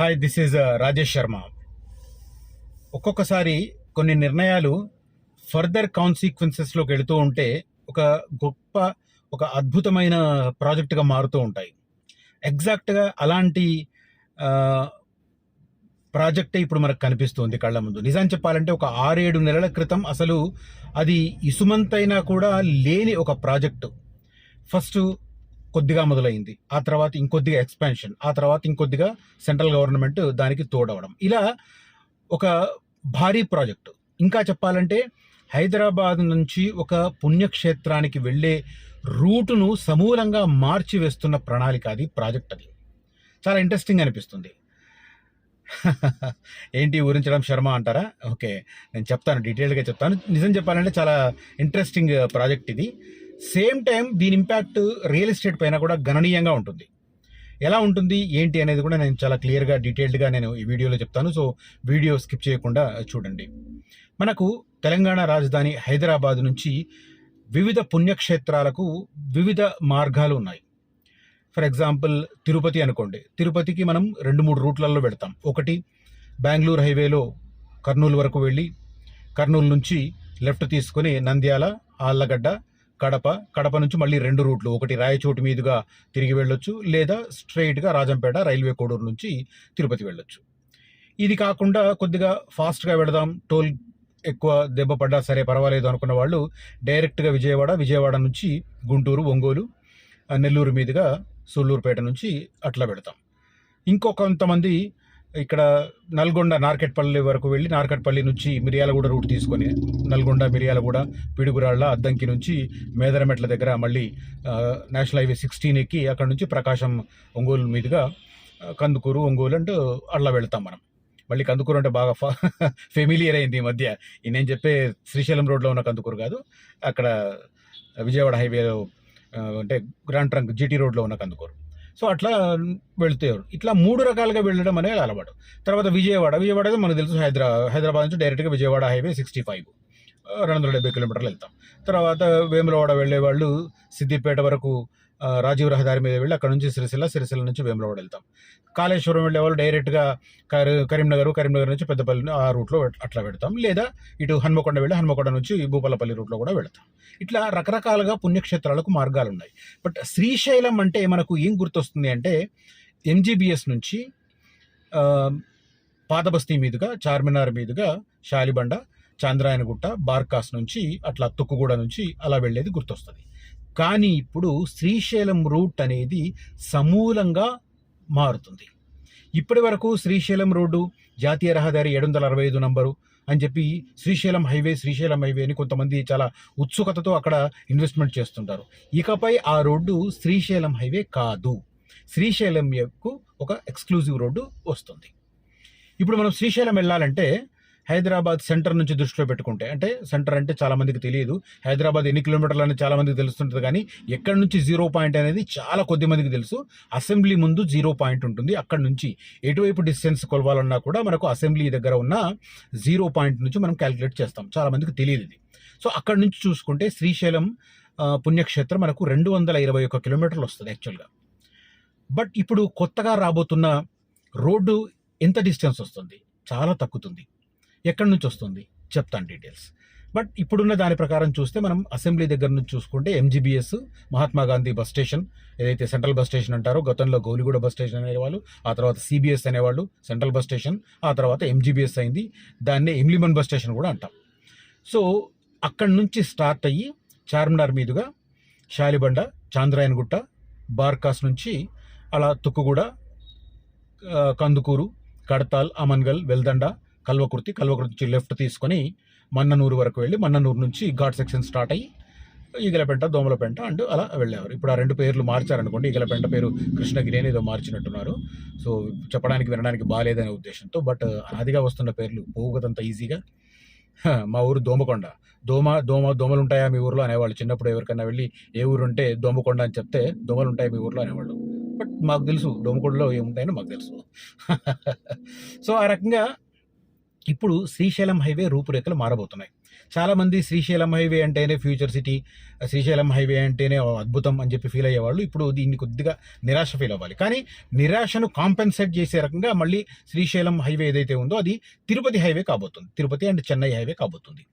Hi this is Rajesh Sharma ఒక్కొక్కసారి కొన్ని నిర్ణయాలు ఫర్దర్ కాన్సిక్వెన్సెస్లోకి వెళుతూ ఉంటే ఒక గొప్ప ఒక అద్భుతమైన ప్రాజెక్టుగా మారుతూ ఉంటాయి. ఎగ్జాక్ట్గా అలాంటి ప్రాజెక్టే ఇప్పుడు మనకు కనిపిస్తుంది కళ్ళ ముందు. నిజం చెప్పాలంటే ఒక ఆరేడు నెలల క్రితం అసలు అది ఇసుమంతైనా కూడా లేని ఒక ప్రాజెక్టు ఫస్ట్ కొద్దిగా మొదలైంది. ఆ తర్వాత ఇంకొద్దిగా ఎక్స్పాన్షన్. ఆ తర్వాత ఇంకొద్దిగా సెంట్రల్ గవర్నమెంట్ దానికి తోడవడం. ఇలా ఒక భారీ ప్రాజెక్టు. ఇంకా చెప్పాలంటే హైదరాబాద్ నుంచి ఒక పుణ్యక్షేత్రానికి వెళ్ళే రూటును సమూలంగా మార్చి వేస్తున్న ప్రణాళిక అది ప్రాజెక్ట్ అది. చాలా ఇంట్రెస్టింగ్ అనిపిస్తుంది. ఏంటి ఊరించడం శర్మ అంటారా? ఓకే నేను చెప్తాను డీటెయిల్గా చెప్తాను. నిజం చెప్పాలంటే చాలా ఇంట్రెస్టింగ్ ప్రాజెక్ట్ ఇది. సేమ్ టైం దీని ఇంపాక్ట్ రియల్ ఎస్టేట్ పైన కూడా గణనీయంగా ఉంటుంది. ఎలా ఉంటుంది ఏంటి అనేది కూడా నేను చాలా క్లియర్గా డీటెయిల్డ్గా నేను ఈ వీడియోలో చెప్తాను. సో వీడియో స్కిప్ చేయకుండా చూడండి. మనకు తెలంగాణ రాజధాని హైదరాబాద్ నుంచి వివిధ పుణ్యక్షేత్రాలకు వివిధ మార్గాలు ఉన్నాయి. ఫర్ ఎగ్జాంపుల్ తిరుపతి అనుకోండి. తిరుపతికి మనం రెండు మూడు రూట్లలో పెడతాం ఒకటి బెంగళూరు హైవేలో కర్నూలు వరకు వెళ్ళి కర్నూలు నుంచి లెఫ్ట్ తీసుకొని నంద్యాల ఆళ్ళగడ్డ కడప కడప నుంచి మళ్ళీ రెండు రూట్లు. ఒకటి రాయచోటి మీదుగా తిరిగి వెళ్ళొచ్చు లేదా స్ట్రైట్గా రాజంపేట రైల్వే కోడూరు నుంచి తిరుపతి వెళ్ళొచ్చు. ఇది కాకుండా కొద్దిగా ఫాస్ట్గా వెళదాం. టోల్ ఎక్కువ దెబ్బ పడ్డా సరే పర్వాలేదు అనుకున్న వాళ్ళు డైరెక్ట్గా విజయవాడ విజయవాడ నుంచి గుంటూరు ఒంగోలు నెల్లూరు మీదుగా సూళ్ళూరుపేట నుంచి అట్లా పెడతాం ఇంకో కొంతమంది ఇక్కడ నల్గొండ నార్కెట్పల్లి వరకు వెళ్ళి నార్కెట్పల్లి నుంచి మిర్యాలగూడ రూట్ తీసుకొని నల్గొండ మిర్యాలగూడ పిడుగురాళ్ళ అద్దంకి నుంచి మేదరమెట్ల దగ్గర మళ్ళీ నేషనల్ హైవే సిక్స్టీన్ ఎక్కి అక్కడ నుంచి ప్రకాశం ఒంగోలు మీదుగా కందుకూరు ఒంగోలు అంటూ అట్లా వెళ్తాం మనం. మళ్ళీ కందుకూరు అంటే బాగా ఫా ఫెమిలియర్ అయింది ఈ మధ్య. ఈ నేను చెప్పే శ్రీశైలం రోడ్లో ఉన్న కందుకూరు కాదు అక్కడ విజయవాడ హైవేలో అంటే గ్రాండ్ ట్రంక్ జీటీ రోడ్లో ఉన్న కందుకూరు. సో అట్లా వెళ్తే ఇట్లా మూడు రకాలుగా వెళ్ళడం అనేది అలవాటు. తర్వాత విజయవాడ. విజయవాడ అయితే మనకు తెలుసు హైదరా హైదరాబాద్ నుంచి డైరెక్ట్గా విజయవాడ హైవే సిక్స్టీ ఫైవ్. రెండు వందల డెబ్బై కిలోమీటర్లు వెళ్తాం. తర్వాత వేములవాడ వెళ్ళే వాళ్ళు సిద్దిపేట వరకు రాజీవ్ రహదారి మీద వెళ్ళి అక్కడ నుంచి సిరిసిల్ల సిరిసిల్ల నుంచి వేములవాడ వెళ్తాం. కాళేశ్వరం వెళ్ళే వాళ్ళు డైరెక్ట్గా కరీ కరీంనగర్ కరీంనగర్ నుంచి పెద్దపల్లి ఆ రూట్లో అట్లా పెడతాం లేదా ఇటు హన్మకొండ వెళ్ళి హన్మకొండ నుంచి భూపాలపల్లి రూట్లో కూడా వెళతాం. ఇట్లా రకరకాలుగా పుణ్యక్షేత్రాలకు మార్గాలు ఉన్నాయి. బట్ శ్రీశైలం అంటే మనకు ఏం గుర్తొస్తుంది అంటే ఎంజీబీఎస్ నుంచి పాతబస్తీ మీదుగా చార్మినార్ మీదుగా శాలిబండ చాంద్రాయనగుట్ట బార్కాస్ నుంచి అట్లా తుక్కుగూడ నుంచి అలా వెళ్ళేది గుర్తొస్తుంది. కానీ ఇప్పుడు శ్రీశైలం రూట్ అనేది సమూలంగా మారుతుంది. ఇప్పటి వరకు శ్రీశైలం రోడ్డు జాతీయ రహదారి ఏడు వందల అరవై ఐదు నంబరు అని చెప్పి శ్రీశైలం హైవే శ్రీశైలం హైవే అని కొంతమంది చాలా ఉత్సుకతతో అక్కడ ఇన్వెస్ట్మెంట్ చేస్తుంటారు. ఇకపై ఆ రోడ్డు శ్రీశైలం హైవే కాదు. శ్రీశైలం యొక్క ఒక ఎక్స్క్లూజివ్ రోడ్డు వస్తుంది. ఇప్పుడు మనం శ్రీశైలం వెళ్ళాలంటే హైదరాబాద్ సెంటర్ నుంచి దృష్టిలో పెట్టుకుంటే అంటే సెంటర్ అంటే చాలామందికి తెలియదు. హైదరాబాద్ ఎన్ని కిలోమీటర్లు అనేది చాలామందికి తెలుస్తుంటుంది కానీ ఎక్కడి నుంచి జీరో పాయింట్ అనేది చాలా కొద్ది మందికి తెలుసు. అసెంబ్లీ ముందు జీరో పాయింట్ ఉంటుంది. అక్కడ నుంచి ఎటువైపు డిస్టెన్స్ కొలవాలన్నా కూడా మనకు అసెంబ్లీ దగ్గర ఉన్న జీరో పాయింట్ నుంచి మనం క్యాలిక్యులేట్ చేస్తాం. చాలామందికి తెలియదు ఇది. సో అక్కడ నుంచి చూసుకుంటే శ్రీశైలం పుణ్యక్షేత్రం మనకు రెండు వందల ఇరవై ఒక్క కిలోమీటర్లు వస్తుంది యాక్చువల్గా. బట్ ఇప్పుడు కొత్తగా రాబోతున్న రోడ్డు ఎంత డిస్టెన్స్ వస్తుంది? చాలా తగ్గుతుంది ఎక్కడి నుంచి వస్తుంది? చెప్తాను డీటెయిల్స్. బట్ ఇప్పుడున్న దాని ప్రకారం చూస్తే మనం అసెంబ్లీ దగ్గర నుంచి చూసుకుంటే MGBS Mahatma Gandhi bus station ఏదైతే సెంట్రల్ బస్ స్టేషన్ అంటారో గతంలో గౌలిగూడ బస్ స్టేషన్ అనేవాళ్ళు ఆ తర్వాత సిబిఎస్ అనేవాళ్ళు సెంట్రల్ బస్ స్టేషన్ ఆ తర్వాత ఎంజీబీఎస్ అయింది దాన్నే ఇమ్లిమన్ బస్ స్టేషన్ కూడా అంటాం. సో అక్కడి నుంచి స్టార్ట్ అయ్యి చార్మినార్ మీదుగా శాలిబండ చాంద్రాయనగుట్ట బార్కాస్ నుంచి అలా తుక్కుగూడ కందుకూరు కడతాల్ అమన్గల్ వెల్దండ కల్వకుర్తి కల్వకుర్తి నుంచి లెఫ్ట్ తీసుకొని మన్ననూరు వరకు వెళ్ళి మన్ననూరు నుంచి ఘాట్ సెక్షన్ స్టార్ట్ అయ్యి ఈగలపెంట దోమలపెంట అండ్ అలా వెళ్ళేవారు. ఇప్పుడు ఆ రెండు పేర్లు మార్చారనుకోండి ఈగలపెంట పేరు కృష్ణగిరి అని ఏదో మార్చినట్టున్నారు. సో చెప్పడానికి వినడానికి బాగాలేదనే ఉద్దేశంతో బట్ అనాదిగా వస్తున్న పేర్లు పోగదంత ఈజీగా మా ఊరు దోమకొండ. దోమ దోమ దోమలు ఉంటాయా మీ ఊర్లో అనేవాళ్ళు చిన్నప్పుడు ఎవరికైనా వెళ్ళి ఏ ఊరు ఉంటే దోమకొండ అని చెప్తే దోమలు ఉంటాయా మీ ఊర్లో అనేవాళ్ళు. బట్ మాకు తెలుసు దోమకొండలో ఏముంటాయని మాకు తెలుసు. సో ఆ రకంగా ఇప్పుడు శ్రీశైలం హైవే రూపురేఖలు మారబోతున్నాయి. చాలామంది శ్రీశైలం హైవే అంటేనే ఫ్యూచర్ సిటీ శ్రీశైలం హైవే అంటేనే అద్భుతం అని చెప్పి ఫీల్ అయ్యేవాళ్ళు ఇప్పుడు దీన్ని కొద్దిగా నిరాశ ఫీల్ అవ్వాలి. కానీ నిరాశను కాంపెన్సేట్ చేసే రకంగా మళ్ళీ శ్రీశైలం హైవే ఏదైతే ఉందో అది తిరుపతి హైవే కాబోతుంది. తిరుపతి అండ్ చెన్నై హైవే కాబోతుంది.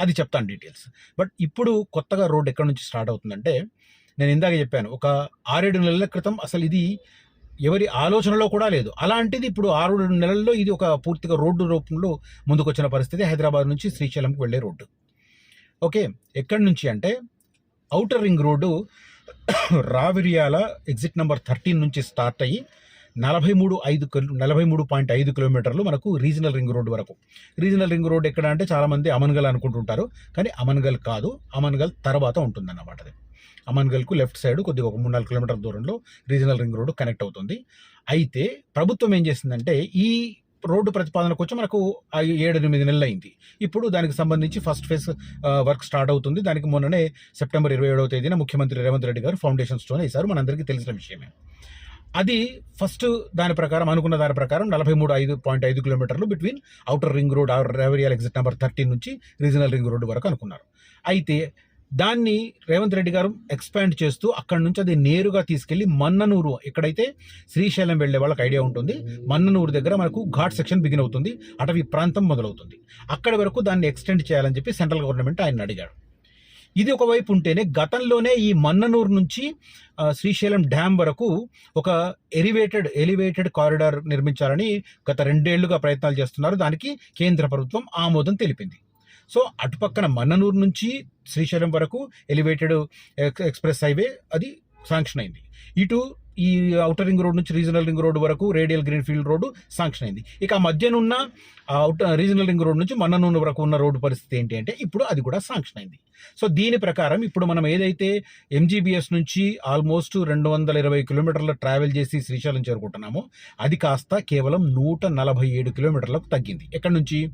అది చెప్తాను డీటెయిల్స్. బట్ ఇప్పుడు కొత్తగా రోడ్ ఎక్కడి నుంచి స్టార్ట్ అవుతుందంటే నేను ఇందాక చెప్పాను ఒక ఆరేడు నెలల క్రితం అసలు ఇది ఎవరి ఆలోచనలో కూడా లేదు. అలాంటిది ఇప్పుడు ఆరు నెలల్లో ఇది ఒక పూర్తిగా రోడ్డు రూపంలో ముందుకొచ్చిన పరిస్థితి. హైదరాబాద్ నుంచి శ్రీశైలంకి వెళ్ళే రోడ్డు. ఓకే ఎక్కడి నుంచి అంటే outer ring road Raviryala exit number thirteen నుంచి స్టార్ట్ అయ్యి నలభై మూడు ఐదు నలభై మూడు పాయింట్ ఐదు కిలోమీటర్లు మనకు రీజనల్ రింగ్ రోడ్ వరకు. రీజనల్ రింగ్ రోడ్ ఎక్కడ అంటే చాలామంది అమన్గల్ అనుకుంటుంటారు. కానీ అమన్గల్ కాదు. అమన్గల్ తర్వాత ఉంటుందన్నమాట అది. అమాన్గల్కు లెఫ్ట్ సైడ్ కొద్దిగా ఒక మూడు నాలుగు కిలోమీటర్ల దూరంలో రీజనల్ రింగ్ రోడ్డు కనెక్ట్ అవుతుంది. అయితే ప్రభుత్వం ఏం చేసిందంటే ఈ రోడ్డు ప్రతిపాదనకు వచ్చి మనకు ఏడు ఎనిమిది నెలలు అయింది. ఇప్పుడు దానికి సంబంధించి ఫస్ట్ ఫేజ్ వర్క్ స్టార్ట్ అవుతుంది. దానికి మొన్ననే సెప్టెంబర్ ఇరవై ఏడవ తేదీన ముఖ్యమంత్రి రేవంత్ రెడ్డి గారు ఫౌండేషన్ స్టోన్ వేశారు. మనందరికీ తెలిసిన విషయమే. అది ఫస్ట్ దాని ప్రకారం అనుకున్న దాని ప్రకారం నలభై మూడు ఐదు పాయింట్ ఐదు కిలోమీటర్లు between outer ring road Raviryala exit number thirteen నుంచి రీజనల్ రింగ్ రోడ్డు వరకు అనుకున్నారు. అయితే దాన్ని రేవంత్ రెడ్డి గారు ఎక్స్పాండ్ చేస్తూ అక్కడి నుంచి అది నేరుగా తీసుకెళ్ళి మన్ననూరు ఎక్కడైతే శ్రీశైలం వెళ్ళే వాళ్ళకి ఐడియా ఉంటుంది మన్ననూరు దగ్గర మనకు ఘాట్ సెక్షన్ బిగిన్ అవుతుంది అటవీ ప్రాంతం మొదలవుతుంది. అక్కడి వరకు దాన్ని ఎక్స్టెండ్ చేయాలని చెప్పి సెంట్రల్ గవర్నమెంట్ ఆయన అడిగాడు. ఇది ఒకవైపు ఉంటేనే గతంలోనే ఈ మన్ననూరు నుంచి శ్రీశైలం డ్యామ్ వరకు ఒక ఎలివేటెడ్ ఎలివేటెడ్ కారిడార్ నిర్మించాలని గత రెండేళ్ళుగా ప్రయత్నాలు చేస్తున్నారు. దానికి కేంద్ర ప్రభుత్వం ఆమోదం తెలిపింది. సో అటుపక్కన మన్ననూరు నుంచి శ్రీశైలం వరకు ఎలివేటెడ్ ఎక్స్- ఎక్స్ప్రెస్ హైవే అది శాంక్షన్ అయింది. ఇటు ఈ అవుటర్ రింగ్ రోడ్ నుంచి రీజనల్ రింగ్ రోడ్ వరకు radial green field road sanction అయింది. ఇక ఆ మధ్యనున్న ఆ రీజనల్ రింగ్ రోడ్ నుంచి మన్ననూరు వరకు ఉన్న రోడ్డు పరిస్థితి ఏంటి అంటే ఇప్పుడు అది కూడా శాంక్షన్ అయింది. సో దీని ప్రకారం ఇప్పుడు మనం ఏదైతే ఎంజీబీఎస్ నుంచి ఆల్మోస్ట్ రెండు వందల ఇరవై కిలోమీటర్ల ట్రావెల్ చేసి శ్రీశైలం చేరుకుంటున్నామో అది కాస్త కేవలం నూట నలభై ఏడు కిలోమీటర్లకు తగ్గింది. ఎక్కడి నుంచి?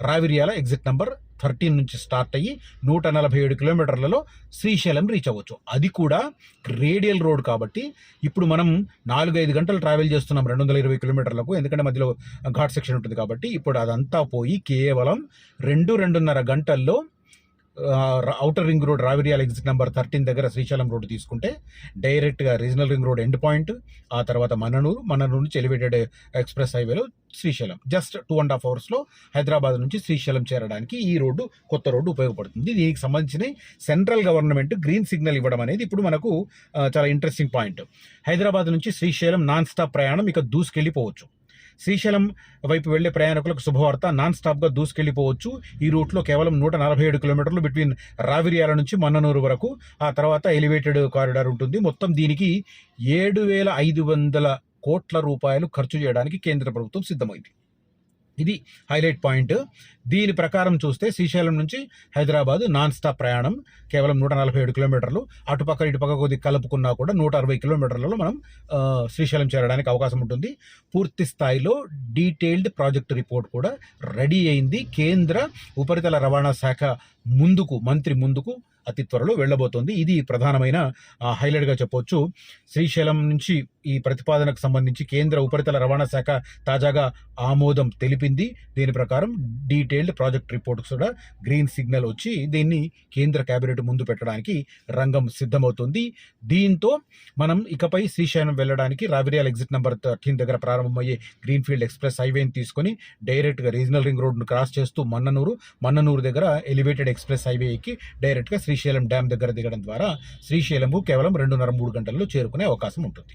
రావిరియాల ఎగ్జిట్ నంబర్ థర్టీన్ నుంచి స్టార్ట్ అయ్యి నూట నలభై ఏడు కిలోమీటర్లలో శ్రీశైలం రీచ్ అవ్వచ్చు. అది కూడా రేడియల్ రోడ్ కాబట్టి ఇప్పుడు మనం నాలుగు ఐదు గంటలు ట్రావెల్ చేస్తున్నాం రెండు వందల ఇరవై కిలోమీటర్లకు ఎందుకంటే మధ్యలో ఘాట్ సెక్షన్ ఉంటుంది కాబట్టి ఇప్పుడు అదంతా పోయి కేవలం రెండు రెండున్నర గంటల్లో outer ring road Raviryala exit number thirteen దగ్గర శ్రీశైలం రోడ్ తీసుకుంటే డైరెక్ట్గా regional ring road end point ఆ తర్వాత మన్ననూరు మన్ననూరు నుంచి ఎలివేటెడ్ ఎక్స్ప్రెస్ హైవేలో Srisailam. Just two and half అవర్స్లో హైదరాబాద్ నుంచి శ్రీశైలం చేరడానికి ఈ రోడ్డు కొత్త రోడ్డు ఉపయోగపడుతుంది. దీనికి సంబంధించిన సెంట్రల్ గవర్నమెంట్ గ్రీన్ సిగ్నల్ ఇవ్వడం అనేది ఇప్పుడు మనకు చాలా ఇంట్రెస్టింగ్ పాయింట్ హైదరాబాద్ నుంచి శ్రీశైలం నాన్ స్టాప్ ప్రయాణం ఇక దూసుకెళ్ళిపోవచ్చు. శ్రీశైలం వైపు వెళ్ళే ప్రయాణికులకు శుభవార్త. నాన్ స్టాప్గా దూసుకెళ్ళిపోవచ్చు ఈ రూట్లో కేవలం నూట నలభై ఏడు కిలోమీటర్లు బిట్వీన్ రావిరియాల నుంచి మన్ననూరు వరకు. ఆ తర్వాత ఎలివేటెడ్ కారిడార్ ఉంటుంది. మొత్తం దీనికి ఏడు వేల ఐదు వందల కోట్ల రూపాయలు ఖర్చు చేయడానికి కేంద్ర ప్రభుత్వం సిద్ధమైంది. ఇది హైలైట్ పాయింట్. దీని ప్రకారం చూస్తే శ్రీశైలం నుంచి హైదరాబాద్ నాన్ స్టాప్ ప్రయాణం కేవలం నూట నలభై ఏడు కిలోమీటర్లు. అటుపక్క ఇటుపక్క కొద్ది కలుపుకున్నా కూడా నూట అరవై కిలోమీటర్లలో మనం శ్రీశైలం చేరడానికి అవకాశం ఉంటుంది. పూర్తి స్థాయిలో డీటెయిల్డ్ ప్రాజెక్ట్ రిపోర్ట్ కూడా రెడీ అయింది. కేంద్ర ఉపరితల రవాణా శాఖ ముందుకు మంత్రి ముందుకు అతి త్వరలో వెళ్ళబోతోంది. ఇది ప్రధానమైన హైలైట్గా చెప్పవచ్చు శ్రీశైలం నుంచి ఈ ప్రతిపాదనకు సంబంధించి కేంద్ర ఉపరితల రవాణా శాఖ తాజాగా ఆమోదం తెలిపింది. దీని ప్రకారం డీటెయిల్డ్ ప్రాజెక్ట్ రిపోర్ట్ కూడా గ్రీన్ సిగ్నల్ వచ్చి దీన్ని కేంద్ర కేబినెట్ ముందు పెట్టడానికి రంగం సిద్ధమవుతుంది. దీంతో మనం ఇకపై శ్రీశైలం వెళ్ళడానికి రావిరియాల్ ఎగ్జిట్ నెంబర్ థర్టీన్ దగ్గర ప్రారంభమయ్యే గ్రీన్ ఫీల్డ్ ఎక్స్ప్రెస్ హైవేని తీసుకొని డైరెక్ట్గా రీజనల్ రింగ్ రోడ్ను క్రాస్ చేస్తూ మన్ననూరు మన్ననూరు దగ్గర ఎలివేటెడ్ ఎక్స్ప్రెస్ హైవే ఎక్కి డైరెక్ట్గా శ్రీశైలం డ్యామ్ దగ్గర దిగడం ద్వారా శ్రీశైలము కేవలం రెండున్నర మూడు గంటల్లో చేరుకునే అవకాశం ఉంటుంది.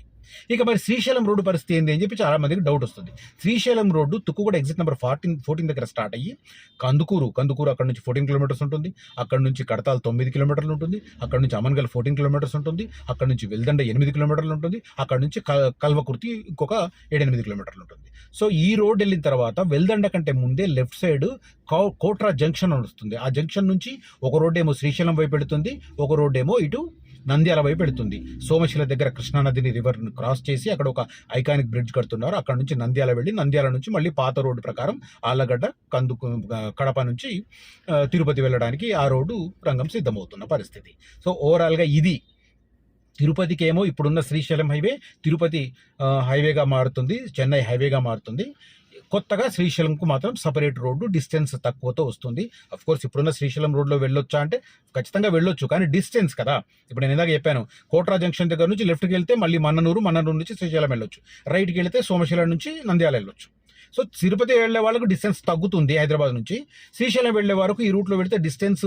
ఇక మరి శ్రీశైలం రోడ్డు పరిస్థితి ఏంది అని చెప్పి చాలా మందికి డౌట్ వస్తుంది. Srisailam road Tukkuguda exit number fourteen fourteen దగ్గర స్టార్ట్ అయ్యి కందుకూరు కందుకూరు అక్కడ నుంచి ఫోర్టీన్ కిలోమీటర్స్ ఉంటుంది. అక్కడ నుంచి కడతాల్ తొమ్మిది కిలోమీటర్లు ఉంటుంది. అక్కడ నుంచి అమన్గల్ ఫోర్టీన్ కిలోమీటర్స్ ఉంటుంది. అక్కడ నుంచి వెల్దండ ఎనిమిది కిలోమీటర్లు ఉంటుంది. అక్కడ నుంచి క- కల్వకుర్తి ఇంకొక ఏడెనిమిది కిలోమీటర్లు ఉంటుంది. సో ఈ రోడ్ వెళ్ళిన తర్వాత వెల్దండ కంటే ముందే లెఫ్ట్ సైడ్ కో- కోట్రా జంక్షన్ నడుస్తుంది వస్తుంది. ఆ జంక్షన్ నుంచి ఒక రోడ్ ఏమో శ్రీశైలం వైపు వెళుతుంది. ఒక రోడ్ ఏమో ఇటు నంద్యాల వైపు వెళుతుంది. సోమశిల దగ్గర కృష్ణానదిని రివర్ క్రాస్ చేసి అక్కడ ఒక ఐకానిక్ బ్రిడ్జ్ కడుతున్నారు. అక్కడ నుంచి నంద్యాల వెళ్ళి నంద్యాల నుంచి మళ్ళీ పాత రోడ్డు ప్రకారం ఆళ్ళగడ్డ కందుకు కడప నుంచి తిరుపతి వెళ్ళడానికి ఆ రోడ్డు రంగం సిద్ధమవుతున్న పరిస్థితి. సో ఓవరాల్గా ఇది. తిరుపతికి ఏమో ఇప్పుడున్న శ్రీశైలం హైవే తిరుపతి హైవేగా మారుతుంది చెన్నై హైవేగా మారుతుంది. కొత్తగా శ్రీశైలంకు మాత్రం సపరేట్ రోడ్డు డిస్టెన్స్ తక్కువతో వస్తుంది. అఫ్ కోర్స్ ఇప్పుడున్న శ్రీశైలం రోడ్లో వెళ్ళొచ్చా అంటే ఖచ్చితంగా వెళ్ళొచ్చు కానీ డిస్టెన్స్ కదా. ఇప్పుడు నేను ఇందాక చెప్పాను కోట్రా జంక్షన్ దగ్గర నుంచి లెఫ్ట్కి వెళ్తే మళ్ళీ మన్ననూరు మన్ననూరు నుంచి శ్రీశైలం వెళ్ళొచ్చు. రైట్కి వెళ్తే సోమశిల నుంచి నంద్యాల వెళ్ళొచ్చు. సో తిరుపతి వెళ్ళే వాళ్ళకు డిస్టెన్స్ తగ్గుతుంది హైదరాబాద్ నుంచి. శ్రీశైలం వెళ్ళే వరకు ఈ రూట్లో పెడితే డిస్టెన్స్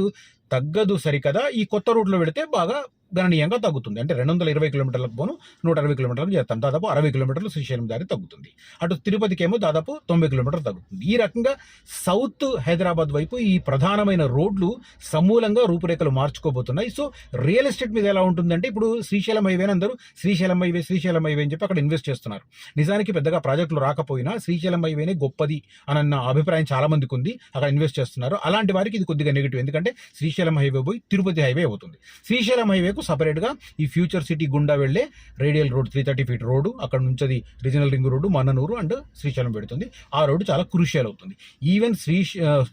తగ్గదు సరికదా. ఈ కొత్త రూట్లో పెడితే బాగా గణనీయంగా తగ్గుతుంది. అంటే రెండు వందల ఇరవై కిలోమీటర్లకు పోను నూట అరవై కిలోమీటర్లు చేస్తాం. దాదాపు అరవై కిలోమీటర్లు శ్రీశైలం దారి తగ్గుతుంది. అటు తిరుపతికి ఏమో దాదాపు తొంభై కిలోమీటర్లు తగ్గుతుంది. ఈ రకంగా సౌత్ హైదరాబాద్ వైపు ఈ ప్రధానమైన రోడ్లు సమూలంగా రూపురేఖలు మార్చుకోబోతున్నాయి. సో రియల్ ఎస్టేట్ మీద ఎలా ఉంటుందంటే ఇప్పుడు శ్రీశైలం హైవే అందరూ శ్రీశైలం హైవే శ్రీశైలం హైవే అని చెప్పి అక్కడ ఇన్వెస్ట్ చేస్తున్నారు. నిజానికి పెద్దగా ప్రాజెక్టులు రాకపోయినా శ్రీశైలం హైవేనే గొప్పది అన్న అభిప్రాయం చాలా మందికి ఉంది. అక్కడ ఇన్వెస్ట్ చేస్తున్నారు. అలాంటి వారికి ఇది కొద్దిగా నెగిటివ్. ఎందుకంటే శ్రీశైలం హైవే పోయి తిరుపతి హైవే అవుతుంది. శ్రీశైలం హైవేకు సపరేట్గా ఈ ఫ్యూచర్ సిటీ గుండా వెళ్ళే radial road three thirty feet road అక్కడ నుంచి అది regional ring road Mannanur and Srisailam పెడుతుంది. ఆ రోడ్డు చాలా క్రూషియల్ అవుతుంది. ఈవెన్ శ్రీ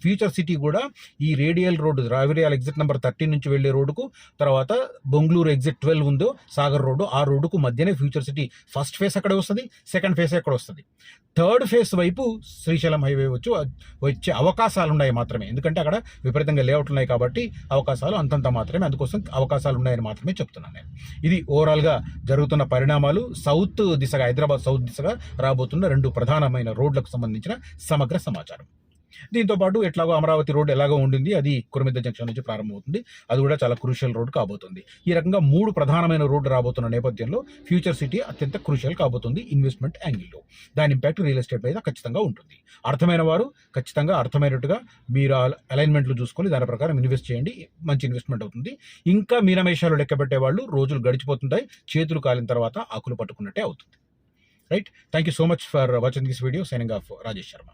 ఫ్యూచర్ సిటీ కూడా ఈ radial road Raviryal exit number thirty నుంచి వెళ్ళే రోడ్డుకు తర్వాత బొంగళూరు ఎగ్జిట్ ట్వెల్వ్ ఉందో సాగర్ రోడ్డు ఆ రోడ్డుకు మధ్యనే ఫ్యూచర్ సిటీ ఫస్ట్ ఫేస్ అక్కడ వస్తుంది సెకండ్ ఫేస్ ఎక్కడ వస్తుంది? థర్డ్ ఫేస్ వైపు శ్రీశైలం హైవే వచ్చు వచ్చే అవకాశాలు ఉన్నాయి మాత్రమే. ఎందుకంటే అక్కడ విపరీతంగా లేఅవుట్లు ఉన్నాయి కాబట్టి అవకాశాలు అంతంత మాత్రమే అందుకోసం అవకాశాలు ఉన్నాయని మాత్రమే. చెప్తున్నాను నేను. ఇది ఓవరాల్గా జరుగుతున్న పరిణామాలు సౌత్ దిశగా హైదరాబాద్ సౌత్ దిశగా రాబోతున్న రెండు ప్రధానమైన రోడ్లకు సంబంధించిన సమగ్ర సమాచారం. దీంతో పాటు ఎట్లాగో అమరావతి రోడ్ ఎలాగో ఉండింది అది కురమిద్ద జంక్షన్ నుంచి ప్రారంభమవుతుంది. అది కూడా చాలా క్రూషియల్ రోడ్ కాబోతుంది. ఈ రకంగా మూడు ప్రధానమైన రోడ్డు రాబోతున్న నేపథ్యంలో ఫ్యూచర్ సిటీ అత్యంత క్రూషియల్ కాబోతుంది ఇన్వెస్ట్మెంట్ యాంగిల్లో దాని ఇంపాక్ట్ రియల్ ఎస్టేట్ మీద ఖచ్చితంగా ఉంటుంది. అర్థమైన వారు ఖచ్చితంగా అర్థమైనట్టుగా మీరు అలైన్మెంట్లు చూసుకొని దాని ప్రకారం ఇన్వెస్ట్ చేయండి మంచి ఇన్వెస్ట్మెంట్ అవుతుంది. ఇంకా మీనమేషాలు లెక్కబెట్టే వాళ్ళు రోజులు గడిచిపోతుంటాయి చేతులు కాలిన తర్వాత ఆకులు పట్టుకున్నట్టే అవుతుంది. Right thank you so much for watching this video signing off Rajesh Sharma